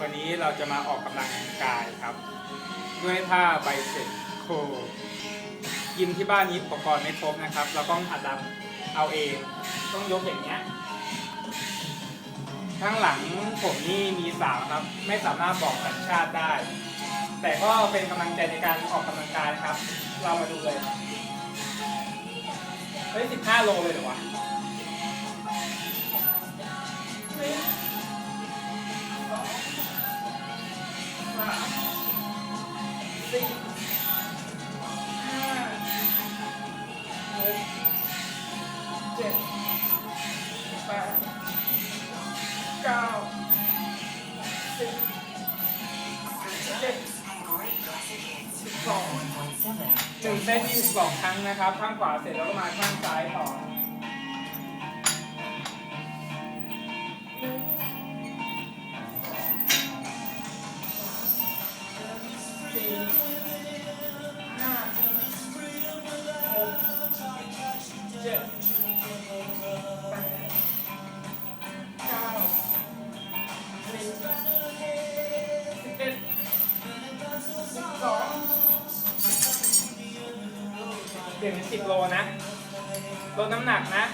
วันนี้เราจะมาออกกำลังกายครับ ด้วยท่าไบเซ็ปโคยิมที่บ้านนี้อุปกรณ์ไม่ครบนะครับ เราต้องอัดดันเอาเอง ต้องยกอย่างเงี้ยข้างหลังผมนี่มีสาวครับ ไม่สามารถบอกสัญชาติได้ แต่ก็เป็นกำลังใจในการออกกำลังกายนะครับ เรามาดูเลยเฮ้ยสิบห้าโลเลยเหรอวะ สี่ห้าหกเจ็ดแปดเก้าสิบสิบเจ็ดสิบสองหนึ่งเซตยี่สิบสองครั้งนะครับ ข้างขวาเสร็จแล้วก็มาข้างซ้ายต่อ ห้าหกเจ็ดแปดเก้าสิบสิบเอ็ดสิบสองเปลี่ยนเป็นสิบโลนะลดน้ำหนักนะ